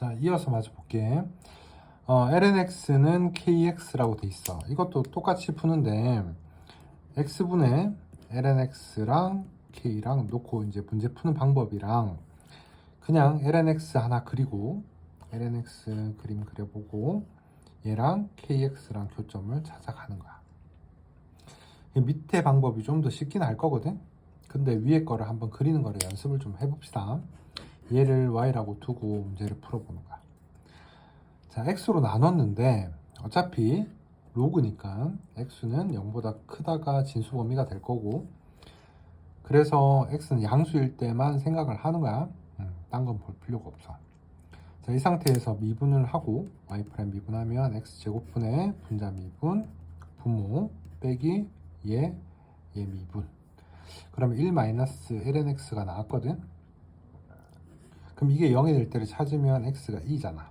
자, 이어서 마저 볼게. 어, lnx는 kx라고 돼 있어. 이것도 똑같이 푸는데 x분의 lnx랑 k랑 놓고 이제 문제 푸는 방법이랑 그냥 lnx 하나 그리고 lnx 그림 그려보고 얘랑 kx랑 교점을 찾아가는 거야. 이 밑에 방법이 좀 더 쉽긴 할 거거든. 근데 위에 거를 한번 그리는 거를 연습을 좀 해봅시다. 얘를 y라고 두고 문제를 풀어보는 거야. 자, x로 나눴는데 어차피 로그니까 x는 0보다 크다가 진수 범위가 될 거고 그래서 x는 양수일 때만 생각을 하는 거야. 음, 딴건 볼 필요가 없어. 자, 이 상태에서 미분을 하고 y 미분하면 x 제곱분의 분자 미분 분모 빼기 얘, 얘 미분. 그러면 1 마이너스 lnx가 나왔거든. 그럼 이게 0이 될 때를 찾으면 x가 2잖아.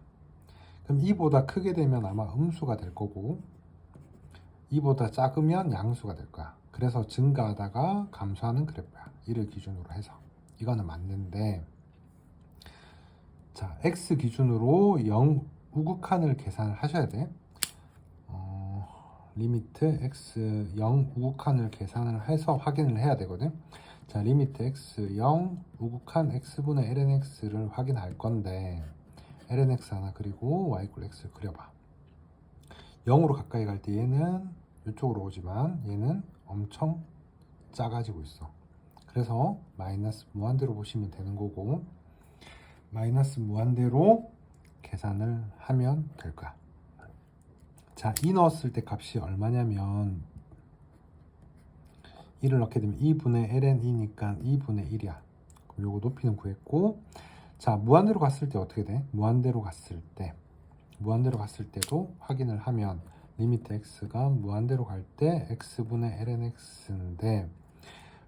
그럼 2보다 크게 되면 아마 음수가 될 거고 2보다 작으면 양수가 될 거야. 그래서 증가하다가 감소하는 그래프야. 이를 기준으로 해서 이거는 맞는데 자 x 기준으로 0 우극한을 계산을 하셔야 돼. 어, 리미트 x 0 우극한을 계산을 해서 확인을 해야 되거든. 자 리미트 x 0 우극한 x분의 lnx를 확인할 건데 lnx 하나 그리고 y 꿀 x를 그려봐. 0으로 가까이 갈 때 얘는 이쪽으로 오지만 얘는 엄청 작아지고 있어. 그래서 마이너스 무한대로 보시면 되는 거고 마이너스 무한대로 계산을 하면 될 거야. 자, 2 넣었을 때 값이 얼마냐면 1을 넣게 되면 2분의 ln 2니까 2분의 1이야. 그럼 요거 높이는 구했고 자, 무한대로 갔을 때 어떻게 돼? 무한대로 갔을 때 무한대로 갔을 때도 확인을 하면 리미트 x가 무한대로 갈 때 x분의 lnx인데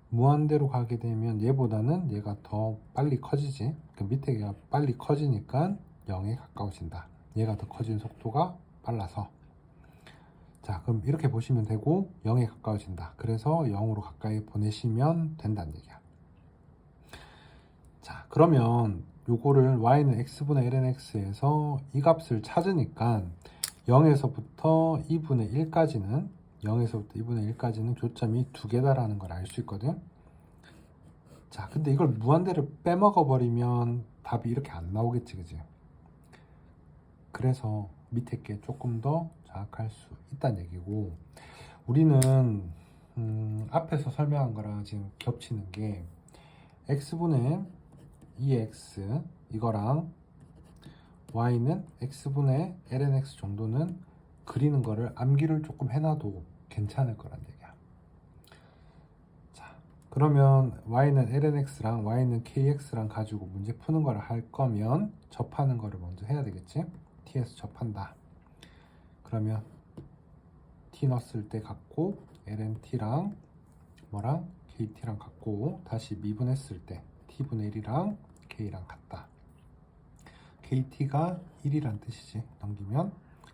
무한대로 가게 되면 얘보다는 얘가 더 빨리 커지지 그 밑에 얘가 빨리 커지니까 0에 가까워진다 얘가 더 커지는 속도가 빨라서 자 그럼 이렇게 보시면 되고 0에 가까워진다 그래서 0으로 가까이 보내시면 된다는 얘기야 자 그러면 요거를 y는 x분의 lnx에서 이 값을 찾으니까 0에서부터 2분의 1까지는 0에서부터 2분의 1까지는 교점이 두 개다라는 걸 알 수 있거든. 자, 근데 이걸 무한대를 빼먹어 버리면 답이 이렇게 안 나오겠지, 그지? 그래서 밑에 게 조금 더 정확할 수 있다는 얘기고, 우리는 음, 앞에서 설명한 거랑 지금 겹치는 게 x분의 2x 이거랑 y는 x분의 lnx 정도는 그리는 거를 암기를 조금 해놔도 괜찮을 거란 얘기야. 자, 그러면 y는 lnx랑 y는 kx랑 가지고 문제 푸는 걸 할 거면 접하는 거를 먼저 해야 되겠지? T에서 접한다. 그러면 t 넣었을 때 갖고 lnt랑 뭐랑 kt랑 갖고 다시 미분했을 때 t분의 1이랑 k랑 같다. kt가 1이란 뜻이지. 넘기면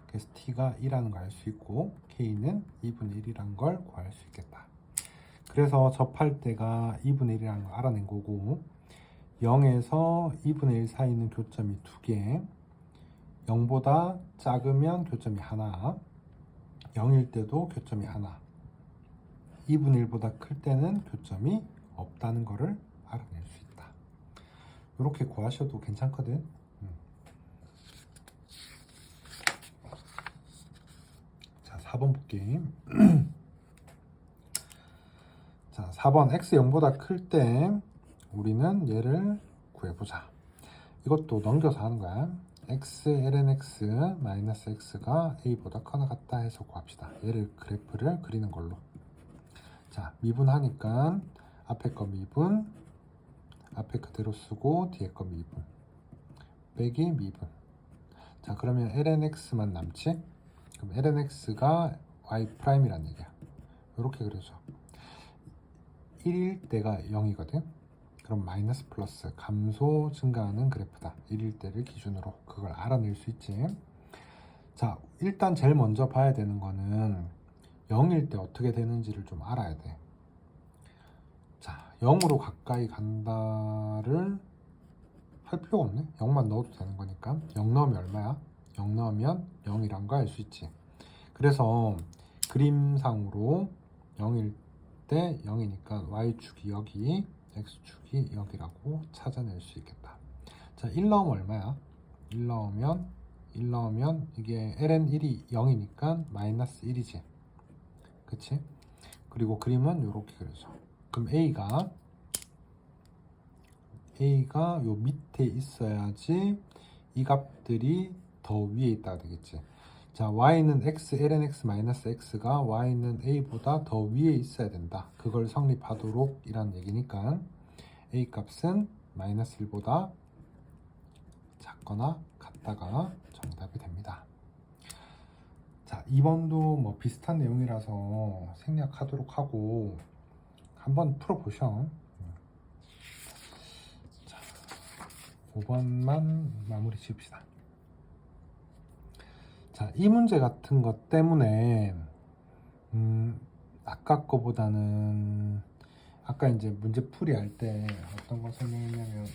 그래서 t가 2라는 걸 알 수 있고 k는 2분의 1이란 걸 구할 수 있겠다. 그래서 접할 때가 2분의 1이라는 걸 알아낸 거고 0에서 2분의 1 사이 있는 교점이 두 개, 0보다 작으면 교점이 하나, 0일 때도 교점이 하나, 2분의 1보다 클 때는 교점이 없다는 것을 알아낼 수 있다. 이렇게 구하셔도 괜찮거든. 음. 자, 4번 볼게. 자, 4번 x 0보다 클 때 우리는 얘를 구해보자. 이것도 넘겨서 하는 거야. X ln x 마이너스 x가 a보다 커나 같다 해서 구합시다. 얘를 그래프를 그리는 걸로. 자, 미분하니까 앞에 거 미분, 앞에 그대로 쓰고 뒤에 거 미분, 빼기 미분. 자, 그러면 lnx만 남지? 그럼 lnx가 y 프라임이란 얘기야. 이렇게 그려줘. 1일 때가 0이거든. 그럼 마이너스 플러스 감소 증가하는 그래프다. 1일 때를 기준으로 그걸 알아낼 수 있지. 자, 일단 제일 먼저 봐야 되는 거는 0일 때 어떻게 되는지를 좀 알아야 돼. 자, 0으로 가까이 간다를 할 필요가 없네 0만 넣어도 되는 거니까 0 넣으면 얼마야? 0 넣으면 0이란 거 알 수 있지 그래서 그림상으로 0일 때 0이니까 y축이 여기 x축이 여기라고 찾아낼 수 있겠다 자, 1 넣으면 얼마야? 1 넣으면 1 넣으면 이게 ln 1이 0이니까 마이너스 1이지. 그치? 그리고 그림은 이렇게 그려져. 그럼 a가 a가 요 밑에 있어야지 이 값들이 더 위에 있다가 되겠지. 자, y는 x, ln x 마이너스 x가 y는 a보다 더 위에 있어야 된다. 그걸 성립하도록 이란 얘기니까 a 값은 마이너스 1보다 작거나 같다가 정답이 됩니다. 자, 2번도 뭐 비슷한 내용이라서 생략하도록 하고 한번 풀어보셔. 자, 5번만 마무리 지읍시다. 자, 이 문제 같은 것 때문에 음, 아까 거보다는 아까 이제 문제 풀이 할 때 어떤 거 설명했냐면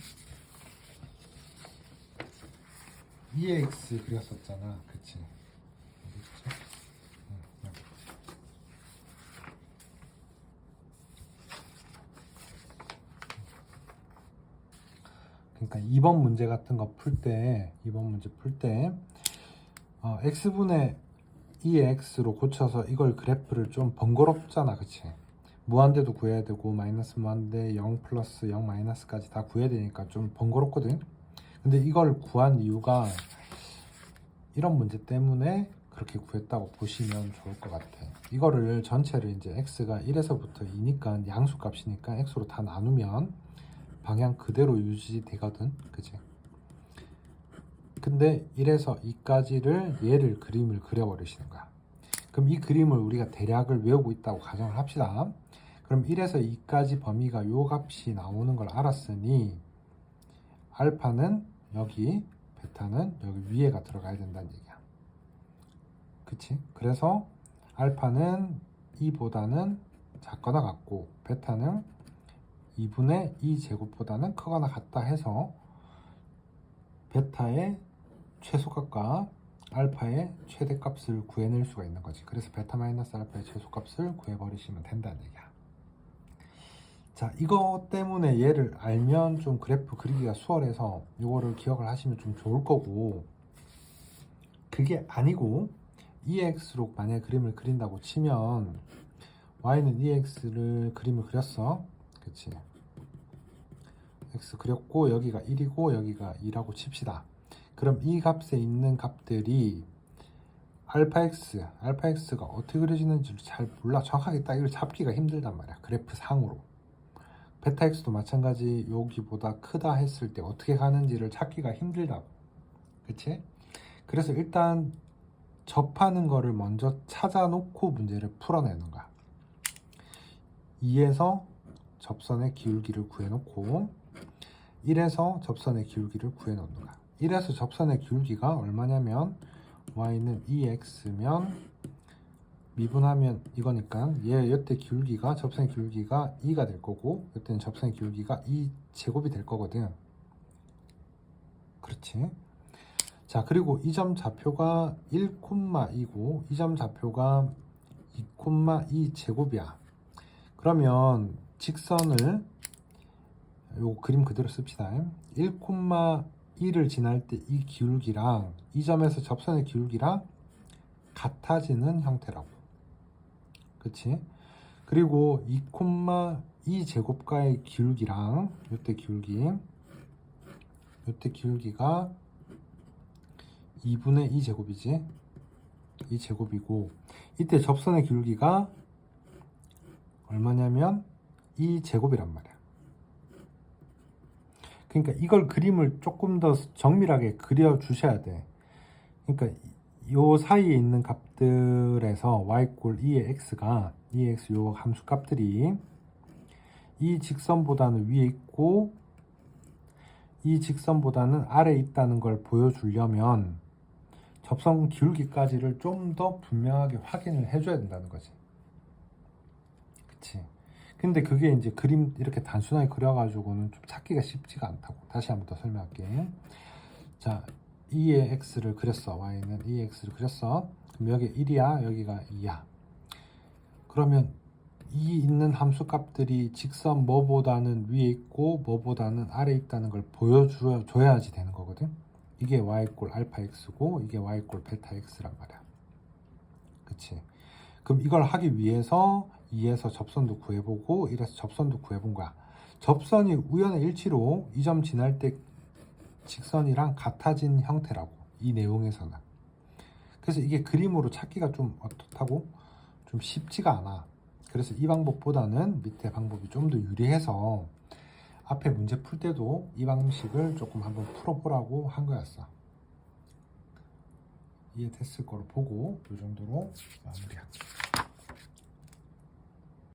EX 그렸었잖아. 그치? 응, 여기. 그러니까 2번 문제 같은 거 풀 때, 2번 문제 풀 때, 어, x분의 2x로 고쳐서 이걸 그래프를 좀 번거롭잖아. 그치? 무한대도 구해야 되고, 마이너스 무한대, 0 플러스 0 마이너스까지 다 구해야 되니까 좀 번거롭거든? 근데 이걸 구한 이유가 이런 문제 때문에 그렇게 구했다고 보시면 좋을 것 같아. 이거를 전체를 이제 x가 1에서부터 2니까 양수 값이니까 x로 다 나누면 방향 그대로 유지되거든. 그지? 근데 1에서 2까지를 얘를 그림을 그려버리시는 거야. 그럼 이 그림을 우리가 대략을 외우고 있다고 가정을 합시다. 그럼 1에서 2까지 범위가 요 값이 나오는 걸 알았으니 알파는 여기, 베타는 여기 위에가 들어가야 된다는 얘기야. 그치? 그래서 알파는 2보다는 작거나 같고, 베타는 2분의 2 제곱보다는 크거나 같다 해서 베타의 최소값과 알파의 최대값을 구해낼 수가 있는 거지. 그래서 베타 마이너스 알파의 최소값을 구해버리시면 된다는 얘기야. 자, 이거 때문에 얘를 알면 좀 그래프 그리기가 수월해서 이거를 기억을 하시면 좀 좋을 거고 그게 아니고 EX로 만약에 그림을 그린다고 치면 Y는 EX를 그림을 그렸어 그치 X 그렸고 여기가 1이고 여기가 2라고 칩시다 그럼 이 값에 있는 값들이 알파 X, 알파 X가 어떻게 그려지는지 잘 몰라. 정확하게 딱 이걸 잡기가 힘들단 말이야 그래프 상으로. 베타 X도 마찬가지 여기보다 크다 했을 때 어떻게 가는지를 찾기가 힘들다고 그치? 그래서 일단 접하는 거를 먼저 찾아놓고 문제를 풀어내는 거야. 2에서 접선의 기울기를 구해놓고 1에서 접선의 기울기를 구해놓는 거야 1에서 접선의 기울기가 얼마냐면 y는 2x면 미분하면 이거니까 얘 여태 기울기가 접선의 기울기가 2가 될 거고 여태는 접선의 기울기가 2 제곱이 될 거거든. 그렇지? 자 그리고 이 점 좌표가 1,2고 이 점 좌표가 2,2 제곱이야. 그러면 직선을 요 그림 그대로 씁시다. 1,2 를 지날 때 이 기울기랑 이 점에서 접선의 기울기랑 같아지는 형태라고. 그치? 그리고 2,2 제곱가의 기울기랑 요때 기울기 요때 기울기가 2분의 2 제곱이지. 2 제곱이고 이때 접선의 기울기가 얼마냐면 2 제곱이란 말이야 그러니까 이걸 그림을 조금 더 정밀하게 그려 주셔야 돼 그러니까 요 사이에 있는 값들에서 y꼴 2의 x가 2의 x 요 함수 값들이 이 직선보다는 위에 있고 이 직선보다는 아래에 있다는 걸 보여주려면 접선 기울기까지를 좀 더 분명하게 확인을 해줘야 된다는 거지. 그치? 근데 그게 이제 그림 이렇게 단순하게 그려가지고는 좀 찾기가 쉽지가 않다고. 다시 한번 더 설명할게. 자, 2의 x를 그렸어. y는 2의 x를 그렸어. 그럼 여기 1이야, 여기가 2야. 그러면 이 있는 함수 값들이 직선 뭐보다는 위에 있고 뭐보다는 아래에 있다는 걸 보여줘야지 되는 거거든. 이게 y 꼴 알파 x고 이게 y 꼴 베타 x란 말이야. 그치? 그럼 이걸 하기 위해서 2에서 접선도 구해보고 1에서 접선도 구해본 거야. 접선이 우연의 일치로 이 점 지날 때 직선이랑 같아진 형태라고 이 내용에서는. 그래서 이게 그림으로 찾기가 좀 어떻다고? 좀 쉽지가 않아. 그래서 이 방법보다는 밑에 방법이 좀 더 유리해서 앞에 문제 풀 때도 이 방식을 조금 한번 풀어보라고 한 거였어. 이해됐을 거로 보고 이 정도로 마무리할게.